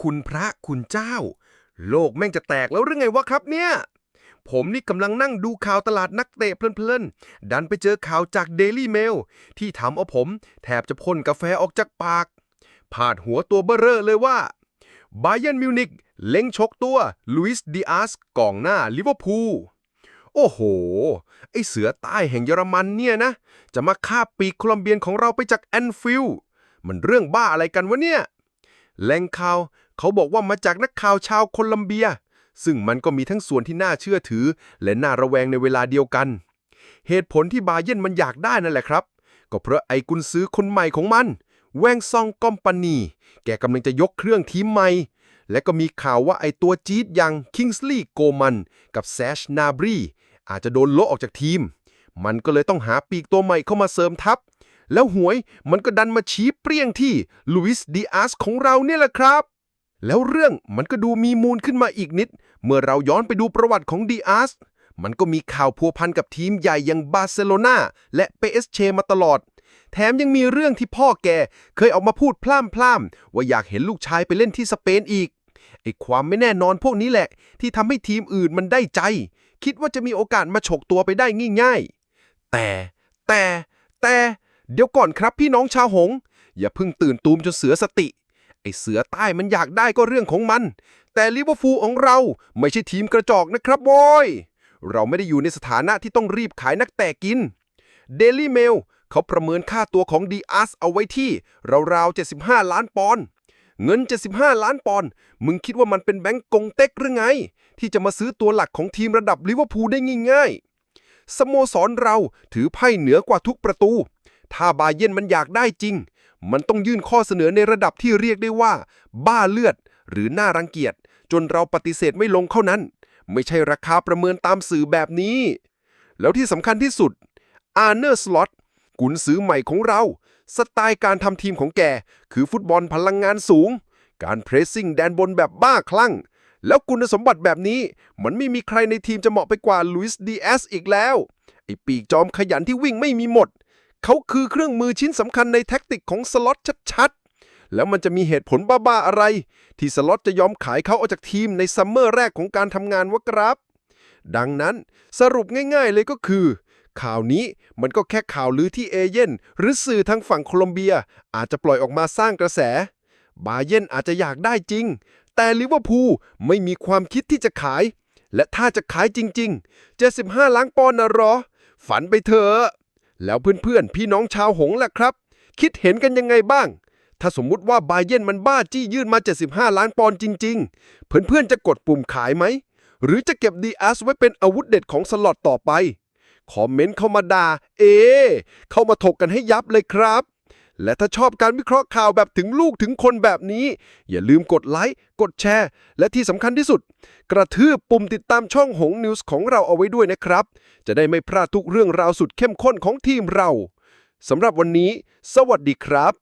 คุณพระคุณเจ้า โลกแม่งจะแตกแล้วหรือไงวะครับเนี่ย ผมนี่กำลังนั่งดูข่าวตลาดนักเตะเพลินๆ ดันไปเจอข่าวจาก Daily Mail ที่ทำเอาผมแทบจะพ่นกาแฟออกจากปาก พาดหัวตัวเบ้อเร่อเลยว่าบ a เยนมิวนิกเล็งชกตัวลุยส์ดิอาสกองหน้าลิเวอร์พูลโอ้โห ไอเสือใต้แห่งเยอรมันเนี่ยนะ จะมาคาปีกโคลัมเบียนของเราไปจากแอนฟิลด์มันเรื่องบ้าอะไรกันวะเนี่ย แหล่งข่าว เขาบอกว่ามาจากนักข่าวชาวโคลัมเบีย ซึ่งมันก็มีทั้งส่วนที่น่าเชื่อถือ และน่าระแวงในเวลาเดียวกัน เหตุผลที่บาเยร์นมันอยากได้นั่นแหละครับ ก็เพราะไอ้กุนซื้อคนใหม่ของมัน แวงซองกอมปานี แกกำลังจะยกเครื่องทีมใหม่ และก็มีข่าวว่าไอ้ตัวจี๊ดอย่างคิงส์ลีย์โกมันกับแซชนาบรีอาจจะโดนโละออกจากทีม มันก็เลยต้องหาปีกตัวใหม่เข้ามาเสริมทัพ แล้วหวยมันก็ดันมาชี้เปรี้ยงที่ลุยส์ดิอาสของเราเนี่ยแหละครับ แล้วเรื่องมันก็ดูมีมูลขึ้นมาอีกนิด เมื่อเราย้อนไปดูประวัติของดิอาสมันก็มีข่าวพัวพันกับทีมใหญ่อย่างบาร์เซโลนาและเปเอสเชมาตลอด แถมยังมีเรื่องที่พ่อแกเคยออกมาพูดพล่ำๆว่าอยากเห็นลูกชายไปเล่นที่สเปนอีกไอ้ความไม่แน่นอนพวกนี้แหละ ที่ทำให้ทีมอื่นมันได้ใจ คิดว่าจะมีโอกาสมาฉกตัวไปได้ง่ายๆ แต่แต่แต่ เดี๋ยวก่อนครับพี่น้องชาวหงส์อย่าเพิ่งตื่นตูมจนเสือสติ ไอเสือใต้มันอยากได้ก็เรื่องของมัน แต่ลิเวอร์พูลของเราไม่ใช่ทีมกระจอกนะครับบอย เราไม่ได้อยู่ในสถานะที่ต้องรีบขายนักแตะกินเดลี่เมลเขาประเมินค่าตัวของดีอาสเอาไว้ที่ราวๆ75 ล้านปอนด์เงิน 75 ล้านปอนด์มึงคิดว่ามันเป็นแบงก์กงเต็กหรือไง ที่จะมาซื้อตัวหลักของทีมระดับลิเวอร์พูลได้ง่ายๆสโมสรเราถือไพ่เหนือกว่าทุกประตู ถ้าบาเยร์นมันอยากได้จริง มันต้องยื่นข้อเสนอในระดับที่เรียกได้ว่า บ้าเลือด หรือน่ารังเกียจ จนเราปฏิเสธไม่ลงเท่านั้น ไม่ใช่ราคาประเมินตามสื่อแบบนี้ แล้วที่สำคัญที่สุดอาร์เนอร์สล็อตกุนซื้อใหม่ของเรา สไตล์การทำทีมของแก คือฟุตบอลพลังงานสูง การเพรสซิ่งแดนบนแบบบ้าคลั่ง แล้วคุณสมบัติแบบนี้ มันไม่มีใครในทีมจะเหมาะไปกว่าลุยส์ดีเอสอีกแล้ว ไอปีกจอมขยันที่วิ่งไม่มีหมด เขาคือเครื่องมือชิ้นสำคัญในแท็กติกของสล็อตชัดๆ แล้วมันจะมีเหตุผลบ้าๆอะไร ที่สล็อตจะยอมขายเขาออกจากทีมในซัมเมอร์แรกของการทำงานวะครับ ดังนั้นสรุปง่ายๆเลยก็คือ ข่าวนี้มันก็แค่ข่าวลือที่เอเย่นหรือสื่อทางฝั่งโคลอมเบีย อาจจะปล่อยออกมาสร้างกระแส บาเย่นอาจจะอยากได้จริง แต่ลิเวอร์พูลไม่มีความคิดที่จะขาย และถ้าจะขายจริง ๆ 75 ล้านปอนด์นะหรอ ฝันไปเถอะ แล้วเพื่อนๆ พี่น้องชาวหงล่ะครับ คิดเห็นกันยังไงบ้าง ถ้าสมมุติว่าบาเย่นมันบ้าจี้ยื่นมา 75 ล้านปอนด์จริง ๆ เพื่อนๆ จะกดปุ่มขายไหม หรือจะเก็บดีอาสไว้เป็นอาวุธเด็ดของสล็อตต่อไป คอมเมนต์เข้ามาด่า เอ เข้ามาถกกันให้ยับเลยครับ และถ้าชอบการวิเคราะห์ข่าวแบบถึงลูกถึงคนแบบนี้ อย่าลืมกดไลค์ กดแชร์ และที่สำคัญที่สุด กระทืบปุ่มติดตามช่องหงนิวส์ของเราเอาไว้ด้วยนะครับ จะได้ไม่พลาดทุกเรื่องราวสุดเข้มข้นของทีมเราสำหรับวันนี้ สวัสดีครับ